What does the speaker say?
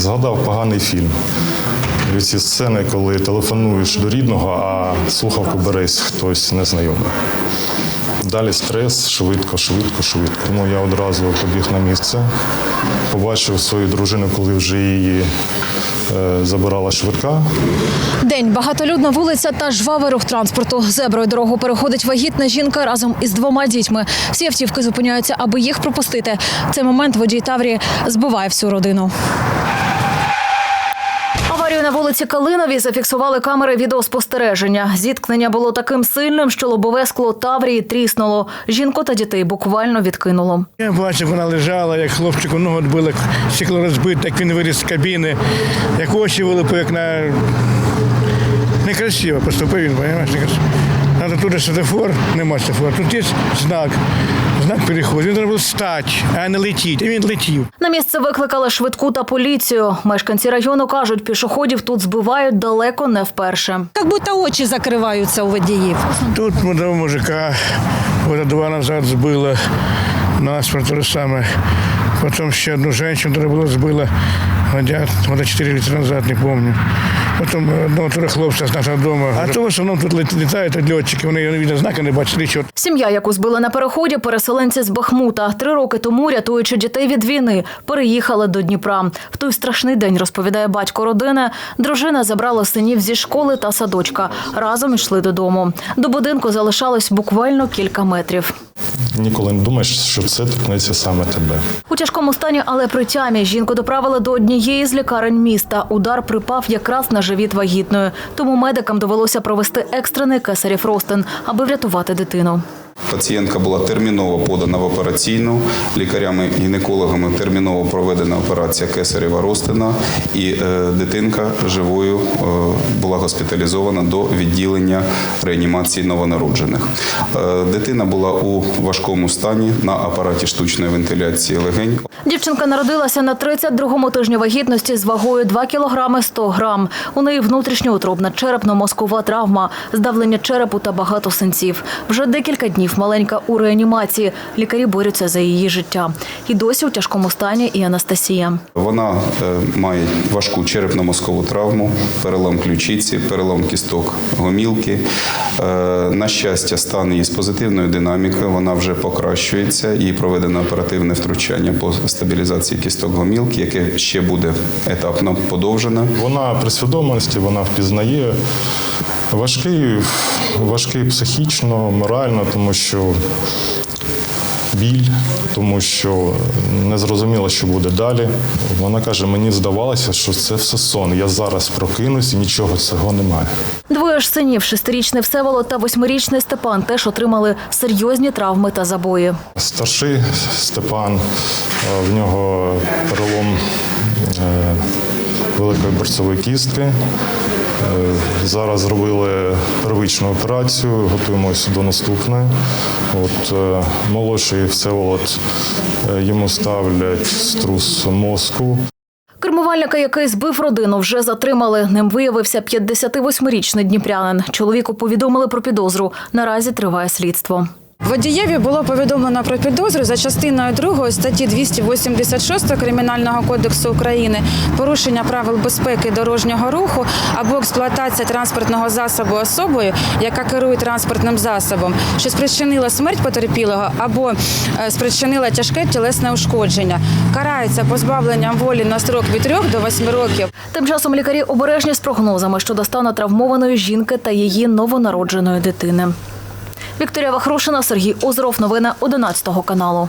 згадав поганий фільм. І ці сцени, коли телефонуєш до рідного, а слухавку бересь хтось незнайомий. Далі стрес, швидко, швидко, швидко. Тому я одразу побіг на місце, побачив свою дружину, коли вже її е, забирала швидка. День багатолюдна вулиця та жвавий рух транспорту. Зеброю дорогу переходить вагітна жінка разом із двома дітьми. Всі автівки зупиняються, аби їх пропустити. В цей момент водій Таврії збиває всю родину. На вулиці Калиновій зафіксували камери відеоспостереження. Зіткнення було таким сильним, що лобове скло Таврії тріснуло. Жінку та дітей буквально відкинуло. Я бачив, вона лежала, як хлопчику ногу відбили, стекло розбите, як він виріс з кабіни, як очі вилипи, як на... Некрасиво поступив він, розумієш, некрасиво. Надо тут світофор, нема світофора. Тут є знак, знак переходу. Він треба було стати, а не летіти. І він летів. На місце викликали швидку та поліцію. Мешканці району кажуть, пішоходів тут збивають далеко не вперше. Как будто очі закриваються у водіїв. Тут молодого мужика года два назад збило нас про те саме. Потім ще одну жінку треба було збило года, 4 літа назад, не пам'ятаю. Потім одного того хлопця з нашого дому. А то в основному тут літають льотчики, вони видно, знака не бачать, нічого. Сім'я, яку збили на переході, переселенці з Бахмута. Три роки тому, рятуючи дітей від війни, переїхали до Дніпра. В той страшний день, розповідає батько родини, дружина забрала синів зі школи та садочка. Разом йшли додому. До будинку залишалось буквально кілька метрів. Ніколи не думаєш, що це торкнеться саме тебе. У тяжкому стані, але при тямі жінку доправили до однієї з лікарень міста. Удар припав якраз на живіт вагітною. Тому медикам довелося провести екстрений кесарів ростин, аби врятувати дитину. Пацієнтка була терміново подана в операційну. Лікарями-гінекологами терміново проведена операція кесарева Ростина, і е, дитинка живою е, була госпіталізована до відділення реанімації новонароджених. Е, дитина була у важкому стані на апараті штучної вентиляції легень. Дівчинка народилася на 32-му тижні вагітності з вагою 2 кілограми 100 грам. У неї внутрішньоутробна черепно-мозкова травма, здавлення черепу та багато синців. Вже декілька днів маленька у реанімації. Лікарі борються за її життя. І досі у тяжкому стані і Анастасія. Вона е, має важку черепно-мозкову травму, перелом ключиці, перелом кісток гомілки. Е, На щастя, стан її з позитивною динамікою. Вона вже покращується і проведено оперативне втручання по стабілізації кісток гомілки, яке ще буде етапно подовжене. Вона при свідомості, вона впізнає. Важкий, важкий психічно, морально, тому що біль, тому що не зрозуміло, що буде далі. Вона каже: мені здавалося, що це все сон. Я зараз прокинусь і нічого цього немає. Двоє ж синів, шестирічний Всеволод та восьмирічний Степан, теж отримали серйозні травми та забої. Старший Степан, в нього перелом е, великої борцової кістки. Е, Зараз зробили первичну операцію, готуємося до наступної. От е, молодший Всеволод е, йому ставлять струс мозку. Кермувальника, який збив родину, вже затримали. Ним виявився 58-річний дніпрянин. Чоловіку повідомили про підозру. Наразі триває слідство. Водієві було повідомлено про підозру за частиною 2 статті 286 Кримінального кодексу України порушення правил безпеки дорожнього руху або експлуатація транспортного засобу особою, яка керує транспортним засобом, що спричинила смерть потерпілого або е, спричинила тяжке тілесне ушкодження. Карається позбавленням волі на строк від 3 до 8 років. Тим часом лікарі обережні з прогнозами щодо стану травмованої жінки та її новонародженої дитини. Вікторія Вахрушина, Сергій Озоров. Новини 11 каналу.